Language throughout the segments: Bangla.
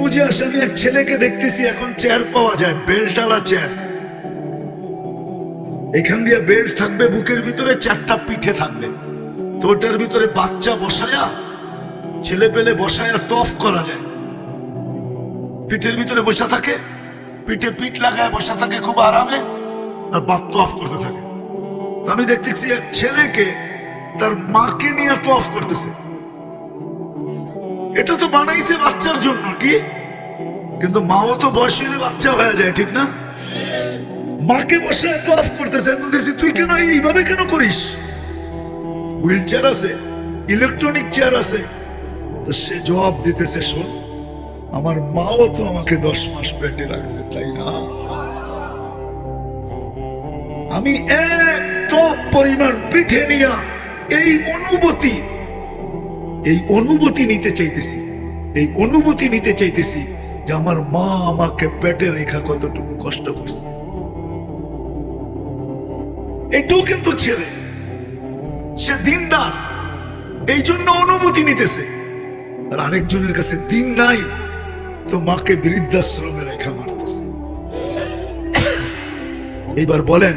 বুঝে আসে আমি এক ছেলেকে দেখতেছি, এখন চেয়ার পাওয়া যায় বেল্টালা চেয়ার এখান দিয়ে বেল্ট থাকবে, বুকের ভিতরে চারটা পিঠে থাকবে। তো ভিতরে বাচ্চা বসায়া, ছেলে পেলে বসায়া তফ করা যায়। পিঠের ভিতরে বসা থাকে, পিঠে পিঠ লাগায় বসা থাকে খুব আরামে, আর বাপ তফ করতে থাকে। আমি দেখতেছি এক ছেলেকে তার মাকে নিয়ে তফ করতেছে। এটা তো বানাইছে বাচ্চার জন্য, কি? কিন্তু মাও তো হলে বাচ্চা হয়ে যায়, ঠিক না? মাকে বসে এত অফ করতেছে তুই কেন এইভাবে কেন করিস? হুইল চেয়ার আছে ইলেকট্রনিক চেয়ার আছে। তো সে জবাব দিতেছে, শোন, আমার মাও তো আমাকে দশ মাস পেটে রাখছে, তাই না? আমি এক পরিমাণ পিঠে নিয়া এই অনুভূতি এই অনুভূতি নিতে চাইতেছি। এই অনুভূতি নিতে চাইতেছি যে আমার মা আমাকে পেটে রেখা কতটুকু কষ্ট করছে। এটাও কিন্তু ছেলে। সে দিনদার। এই জন্য অনুভূতি নিতেছে। আর আরেকজনের কাছে দিন নাই, তো মাকে বৃদ্ধাশ্রমে রেখা মারতেছে। এবার বলেন,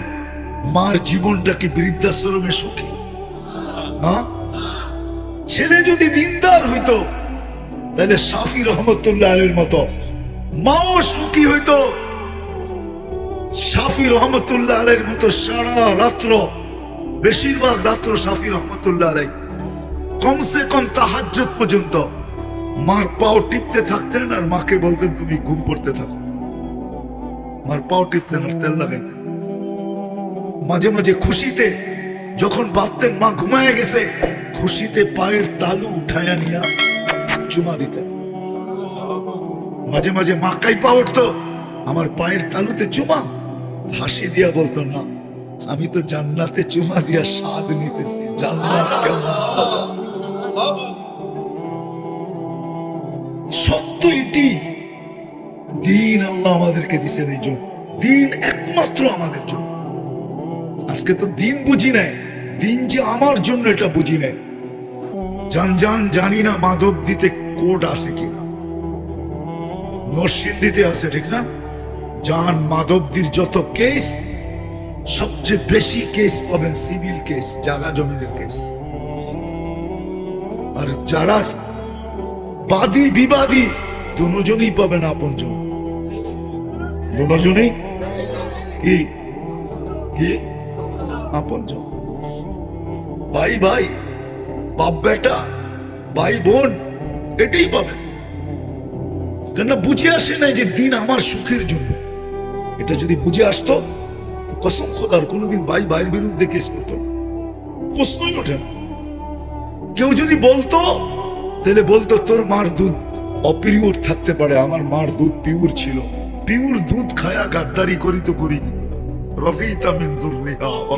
মার জীবনটা কি বৃদ্ধাশ্রমে সুখী? হ্যাঁ? ছেলে যদি দিনদার হইতো, তাহলে সাফি রহমতুল্লাহ আলীর মতো মাও সুখী হইতো। সাফি রহমতুল্লাহ আলের মতো সারা রাত্র, বেশিরভাগ রাত্র সাফি রহমতুল্লাহ আলাই কমসে কম তাহাজ্জত পর্যন্ত মার পাও টিপতে থাকতেন আর মাকে বলতেন, তুমি ঘুম পড়তে থাকো। মার পাও টিপতেন আর তেল লাগাইতেন। মাঝে মাঝে খুশিতে যখন ভাবতেন, মা ঘুমায় গেছে। খুশিতে পায়ের তালু উঠায়া নিয়া চুমা দিতেন। মাঝে মাঝে মাকাই পা উঠতো, আমার পায়ের তালুতে চুমা, হাসি দিয়া বলতো না, আমি তো জান্নাতে চুমা দিয়া স্বাদ নিতেছি, জান্নাত কেমন সত্য এটি। দিন আল্লাহ আমাদেরকে দিছেন এই জন্য। দিন একমাত্র আমাদের জন্য। আজকে তো দিন বুঝি নাই, দিন যে আমার জন্য এটা বুঝি নাই। জান জান জানি না মাধব দিতে কোর্ট আছে কিনা। নরসিংদীতে আছে, ঠিক না? জান মাধবদীর যত কেস, সবচেয়ে বেশি কেস পাবেন সিভিল কেস, জাগা জমিনের কেস। আর যারা বাদী, বিবাদী, দুজনই পাবেন আপনজন। দুজনই? কি? কি? আপনজন। ভাই ভাই। বাপ বেটা, ভাই বোন, এটাই পাবেন কেন বুঝে আসে নাই যে দিন আমার সুখের জন্য। এটা যদি বুঝে আসতো কসম খোদার কোনোদিন ভাই ভাইয়ের বিরুদ্ধে কেস করতো। প্রশ্নই ওঠে না। কেউ যদি বলতো, তাহলে বলতো, তোর মার দুধ অপিরিয়ড থাকতে পারে, আমার মার দুধ পিউর ছিল। পিউর দুধ খায়া গাদ্দারি করি তো করি কি রফিতা মিন দুররিহা ওয়া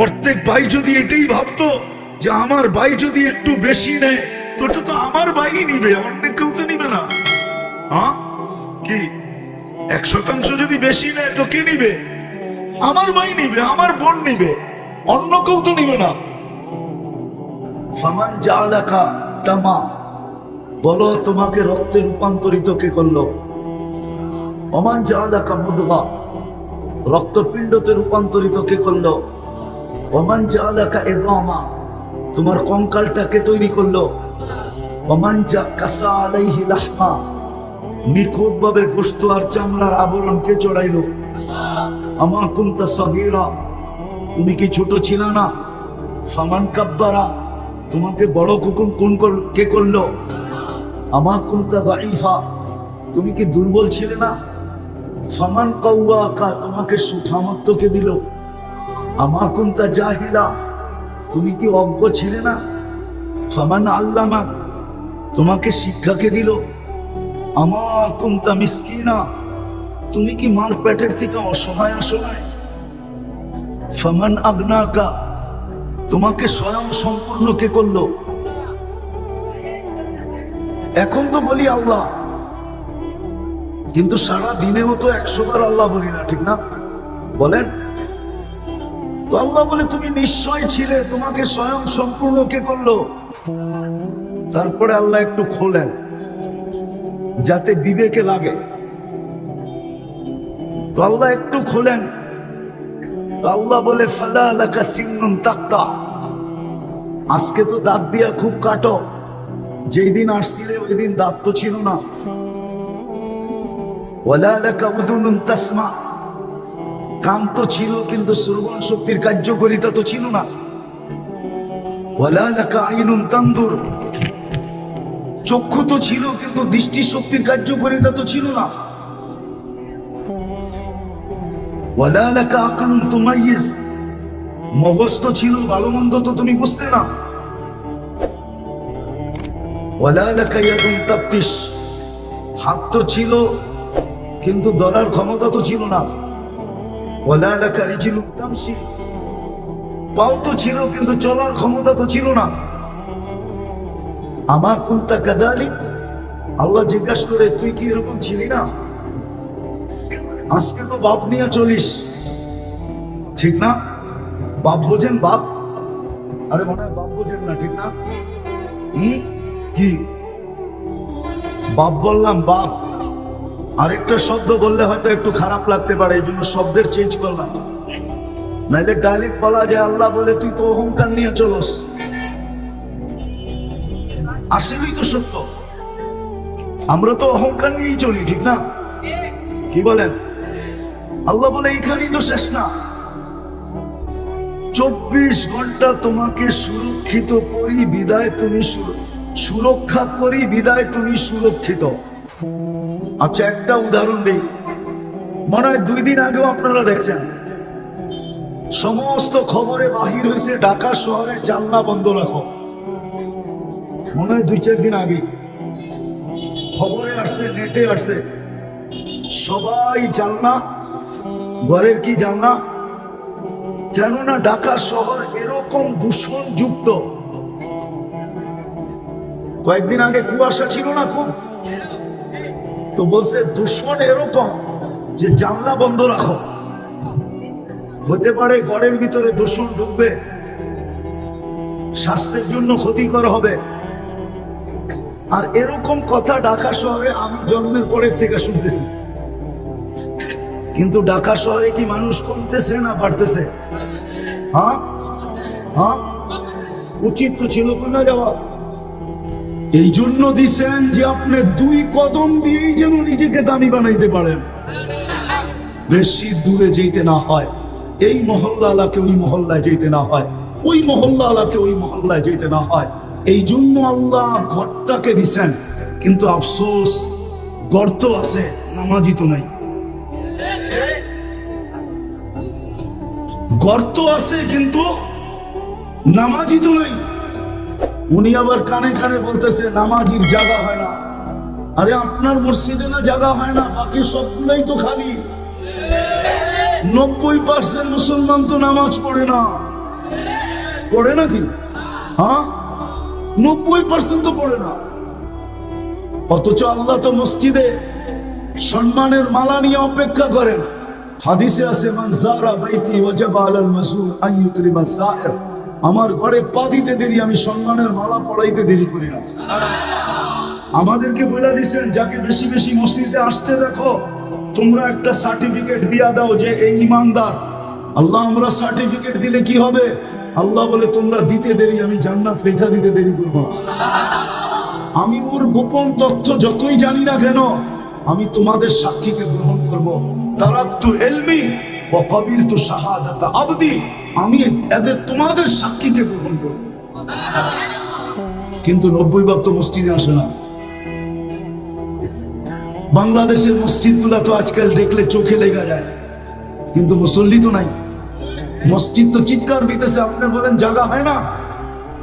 প্রত্যেক ভাই যদি এটাই ভাবতো যে আমার ভাই যদি একটু বেশি নেয়, তো ওটা তো আমার ভাই নিবে, অন্য কেউ তো নিবে না। কি? এক শতাংশ যদি বেশি নেয়, তো কে নিবে? আমার ভাই নিবে, আমার বোন নিবে, অন্য কেউ তো নিবে না। ফামান জালাকা তামা, বলো তোমাকে রক্তে রূপান্তরিত কে করল? অমান যা লেখা মুদগা রক্তপিণ্ডতে রূপান্তরিত কে করল? অমান জালাকা এদামা তোমার কঙ্কালটাকে তৈরি করল। অমান যা কাসা আলাইহি লাহমা নিখুঁত ভাবে গোস্ত আর চামড়ার আবরণ কে চড়াইলো। আমা কুন্তা সগীরা, তুমি কি ছোট ছিল না? সমান কাব্বারা, তোমাকে বড় কুকুর কোন কে করল? আমা কুন্তা দাইফা তুমি কি দুর্বল ছিলে না? সমান কৌয়াকা তোমাকে সুঠামত্ব কে দিল। আমা কুন্তা জাহিলা, তুমি কি অজ্ঞ ছিলে না? সমান আল্লামা তোমাকে শিক্ষাকে দিল। আমার কুমতা মিসকিনা, তুমি কি মার পেটের থেকে অসহায় অসহায়? ফমান আগ্নাকা, তোমাকে স্বয়ং সম্পূর্ণ কে করল। এখন তো বলি আল্লাহ, কিন্তু সারা দিনেও তো একশো আল্লাহ বলি না, ঠিক না? বলেন। তো আল্লাহ বলে, তুমি নিশ্চয় ছিলে, তোমাকে স্বয়ং সম্পূর্ণ কে করল? তারপরে আল্লাহ একটু খোলেন, যাতে বিবেকে লাগে। তো আল্লাহ একটু খোলেন, তো আল্লাহ বলে, ফালা লাকা সিংনুন তাক্তা। আজকে তো দাঁত দিয়া খুব কাটো, যেই দিন আসছিলে ওই দিন দাঁত তো ছিল না। ওয়ালা লাকা উদুনুন তাসমা। কান তো ছিল, কিন্তু শ্রবণ শক্তির কার্যকরিতা তো ছিল না। তান্দুর। চক্ষু তো ছিল, কিন্তু দৃষ্টি শক্তির কার্যকরিতা তো ছিল না। ছিল ভালো মন্দ তো তুমি বুঝতে না। হাত তো ছিল, কিন্তু ধরার ক্ষমতা তো ছিল না। ওয়ালা লাকা রিজলুন তামশি। পাও তো ছিল, কিন্তু চলার ক্ষমতা তো ছিল না। আমা কুন্তা কাদালিক? আল্লাহ জিজ্ঞাসা করে, তুই কি এরকম ছিলি না? আজকে তো বাপ নিয়ে চলিস। ঠিক না? বাপ বোঝেন, বাপ? আরে মনে হয় বাপ বোঝেন না, ঠিক না? হুম? কি? বাপ বললাম, বাপ। আরেকটা শব্দ বললে হয়তো একটু খারাপ লাগতে পারে, এই জন্য শব্দের চেঞ্জ করলাম। নাইলে ডাইরেক্ট বলা যায়, আল্লাহ বলে, তুই তো অহংকার নিয়ে চলস। আসলেই তো সত্য। আমরা তো অহংকার নিয়েই চলি, ঠিক না? কি বলেন? আল্লাহ বলে এখানেই তো শেষ না। চব্বিশ ঘণ্টা তোমাকে সুরক্ষিত করি, বিদায় তুমি সুরক্ষা করি, বিদায় তুমি সুরক্ষিত। আচ্ছা একটা উদাহরণ দিই। মনে হয় দুই দিন আগেও আপনারা দেখছেন। সমস্ত খবরে বাহির হয়েছে ঢাকা শহরে জানলা বন্ধ রাখো। মনে হয় দুই চার দিন আগে। খবরে আসছে, নেটে আসছে। সবাই জানলা, ঘরের কি জানলা? কেননা ঢাকা শহর এরকম দূষণ যুক্ত কয়েকদিন আগে কুয়াশা ছিল না খুব? তো বলছে দূষণ এরকম যে জানলা বন্ধ রাখো। হতে পারে ঘরের ভিতরে দূষণ ঢুকবে। স্বাস্থ্যের জন্য ক্ষতিকর হবে। আর এরকম কথা ঢাকা শহরে আমি জন্মের পরের থেকে শুনতেছি। কিন্তু ঢাকা শহরে কি মানুষ কমতেছে না বাড়তেছে? হ্যাঁ? হ্যাঁ? উচিত তো ছিল কোনা যাওয়া? এই জন্য দিছেন যে আপনি দুই কদম দিয়েই যেন নিজেকে দামি বানাইতে পারেন। বেশি দূরে যেতে না হয়। এই মহল্লা আলাকে ওই মহল্লায় যেতে না হয়। ওই মহল্লা আলাকে ওই মহল্লায় যেতে না হয়। এই জন্য আল্লাহ ঘরটাকে দিছেন। কিন্তু আফসোস, গর্ত আছে নামাজি তো নাই। গর্ত আছে, কিন্তু নামাজি তো নাই। উনি আবার কানে কানে বলতেছে, নামাজির জায়গা হয় না। আরে আপনার মসজিদে না জায়গা হয় না, বাকি সবগুলাই তো খালি। নব্বই পার্সেন্ট মুসলমান তো নামাজ পড়ে না। পড়ে নাকি? হ্যাঁ? নব্বই পার্সেন্ট তো পড়ে না। অথচ আল্লাহ তো মসজিদে সম্মানের মালা নিয়ে অপেক্ষা করেন। হাদিসে আছে, মান জারা বাইতি ওয়াজাবা আলাল মাসুল আন ইউকরিমা আমার ঘরে পা দিতে দেরি, আমি সম্মানের মালা পড়াইতে দেরি করি না। আমাদেরকে বলে দিচ্ছেন যাকে বেশি বেশি মসজিদে আসতে দেখো, তোমরা একটা সার্টিফিকেট দিয়া দাও যে এই ইমানদার। আল্লাহ, আমরা সার্টিফিকেট দিলে কি হবে? আল্লাহ বলে, তোমরা দিতে দেরি, আমি জান্নাত লেখা দিতে দেরি করব। আমি ওর গোপন তথ্য যতই জানি না কেন, আমি তোমাদের সাক্ষীকে গ্রহণ করব। তারাক্তু এলমি ও কবিল তু শাহাদাত আবদি। আমি এদের তোমাদের সাক্ষীকে গ্রহণ করব। কিন্তু নব্বই ভাগ তো মসজিদে আসে না। বাংলাদেশের মসজিদগুলা তো আজকাল দেখলে চোখে লেগে যায়। কিন্তু মুসল্লি তো নাই। মসজিদ তো চিৎকার দিতেছে, আপনি বলেন জায়গা হয় না।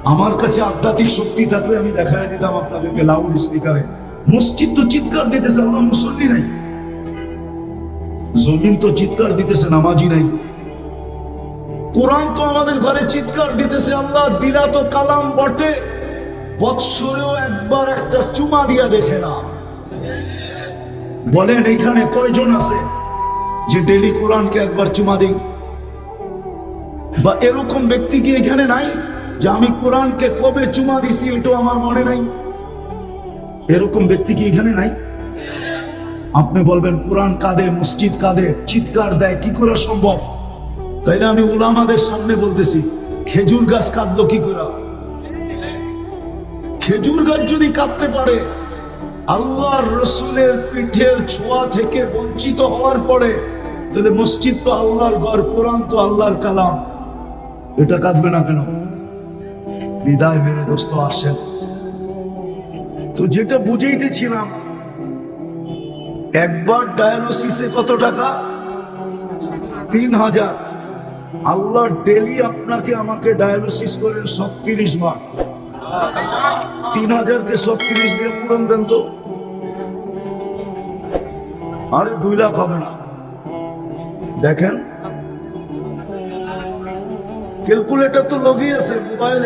আমার কাছে আধ্যাত্মিক শক্তি থাকলে আমি দেখাই দিতাম আপনাদেরকে লাউড স্পিকারে মসজিদ তো চিৎকার দিতেছে, আমরা মুসল্লি নাই। জমিন তো চিৎকার দিতেছে, নামাজি নাই। কোরআন তো আমাদের ঘরে চিৎকার দিতেছে, আল্লাহ দিলা তো কালাম বটে। বৎসরেও একবার একটা চুমা দিয়া দেখে না। বলেন এখানে কয়জন আছে যে ডেলি কোরআনকে একবার চুমা দিই বা এরকম ব্যক্তি কি এখানে নাই যে আমি কোরআনকে কবে চুমা দিছি এটাও আমার মনে নাই? এরকম ব্যক্তি কি এখানে নাই? আপনি বলবেন, কোরআন কাঁদে, মসজিদ কাঁদে, চিৎকার দেয়, কি করে সম্ভব? তাইলে আমি উলামাদের সামনে বলতেছি, খেজুর গাছ কাঁদলো কি করে? খেজুর গাছ যদি কাঁদতে পারে, আল্লাহর রসুলের পিঠের ছোঁয়া থেকে বঞ্চিত হওয়ার পরে, তাহলে মসজিদ তো আল্লাহর ঘর, কোরআন তো আল্লাহর কালাম। এটা কাঁদবে না কেন? বিদায় মেরে দোস্ত, আসেন। তো যেটা বুঝাইতেছিলাম, একবার ডায়ালিসিসে কত টাকা? তিন হাজার। আল্লাহ ডেলি আপনাকে আমাকে ডায়ালিসিস করেন সত্তিরিশ বার। তিন হাজারকে সত্তিরিশ দিয়ে পূরণ দেন তো। আরে দুই লাখ হবে না। দেখেন। ক্যালকুলেটর তো লগিয়ে আছে মোবাইল